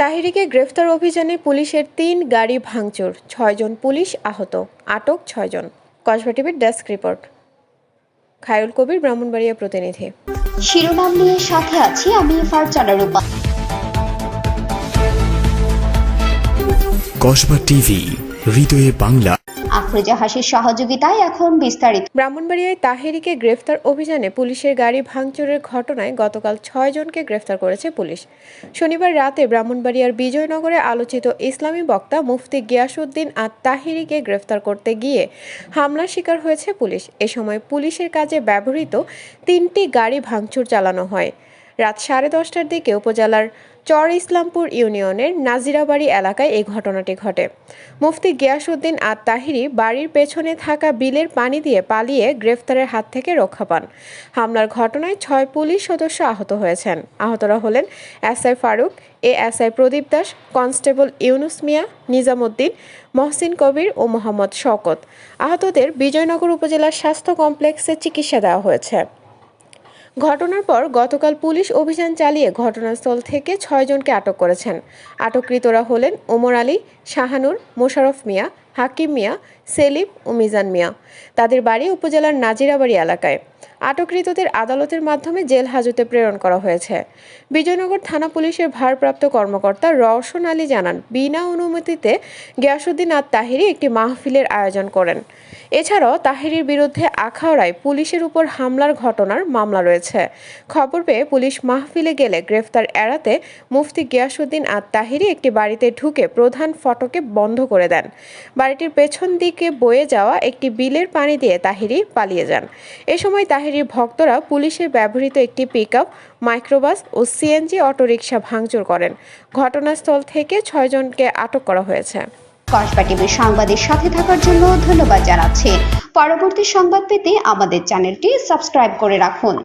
তাহিরিকে গ্রেফতার অভিযানে পুলিশের তিন গাড়ি ভাঙচুর ছয়জন পুলিশ আহত আটক ছয়জন। কসবা টিভির ডেস্ক রিপোর্ট। খায়ুল কবির ব্রাহ্মণবাড়িয়া প্রতিনিধি। শিরোনাম নিয়ে সাথে আছি আমি ফারজানা রূপা। কসবা টিভি হৃদয়ে বাংলা। আফরোজা হাসির সহযোগিতায় এখন বিস্তারিত। ব্রাহ্মণবাড়িয়ায় তাহেরিকে গ্রেফতার অভিযানে পুলিশের গাড়ি ভাঙচুরের ঘটনায় গতকাল ছয়জনকে গ্রেফতার করেছে পুলিশ। শনিবার রাতে ব্রাহ্মণবাড়িয়ার বিজয়নগরে আলোচিত ইসলামী বক্তা মুফতি গিয়াসউদ্দিন আর তাহিরিকে গ্রেফতার করতে গিয়ে হামলার শিকার হয়েছে পুলিশ। এ সময় পুলিশের কাজে ব্যবহৃত তিনটি গাড়ি ভাঙচুর চালানো হয়। রাত সাড়ে দশটার দিকে উপজেলার চর ইসলামপুর ইউনিয়নের নাজিরাবাড়ি এলাকায় এই ঘটনাটি ঘটে। মুফতি গিয়াসউদ্দিন আর তাহিরি বাড়ির পেছনে থাকা বিলের পানি দিয়ে পালিয়ে গ্রেফতারের হাত থেকে রক্ষা পান। হামলার ঘটনায় ছয় পুলিশ সদস্য আহত হয়েছেন। আহতরা হলেন SI Faruk, A SI Pradip Das, constable Yunus Mia, Nizamuddin, Mohsin Kabir ও মোহাম্মদ শওকত। আহতদের বিজয়নগর উপজেলার স্বাস্থ্য কমপ্লেক্সে চিকিৎসা দেওয়া হয়েছে। ঘটনার পর গতকাল পুলিশ অভিযান চালিয়ে ঘটনাস্থল থেকে ছয়জনকে আটক করেছেন। আটককৃতরা হলেন ওমর আলী, শাহানুর মোশারফ মিয়া, হাকিম মিয়া, সেলিম ও মিজান মিয়া। তাদের বাড়ি উপজেলার নাজিরাবাড়ি এলাকায়। আটককৃতদের আদালতের মাধ্যমে জেল হাজতে প্রেরণ করা হয়েছে। বিজয়নগর থানা পুলিশের ভারপ্রাপ্ত কর্মকর্তা রওশন আলী জানান, বিনা অনুমতিতে গিয়াসুদ্দিন আর তাহিরি একটি মাহফিলের আয়োজন করেন। এছাড়াও তাহিরির বিরুদ্ধে আখাউড়ায় পুলিশের উপর হামলার ঘটনার মামলা রয়েছে। খবর পেয়ে পুলিশ মাহফিলে গেলে গ্রেফতার এড়াতে মুফতি গিয়াসুদ্দিন আর তাহিরি একটি বাড়িতে ঢুকে প্রধান ফটকে বন্ধ করে দেন। বাড়িটির পেছন দিকে বয়ে যাওয়া একটি বিলের পানি দিয়ে তাহিরি পালিয়ে যান। এ সময় তাহিরির ভক্তরা পুলিশের ব্যবহৃত একটি পিকআপ, মাইক্রোবাস ও সিএনজি অটোরিকশা ভাঙচুর করেন। ঘটনাস্থল থেকে ছয়জনকে আটক করা হয়েছে। কসবা টিভির সংবাদের সাথে থাকার জন্য ধন্যবাদ জানাচ্ছি। পরবর্তী সংবাদ পেতে আমাদের চ্যানেলটি সাবস্ক্রাইব করে রাখুন।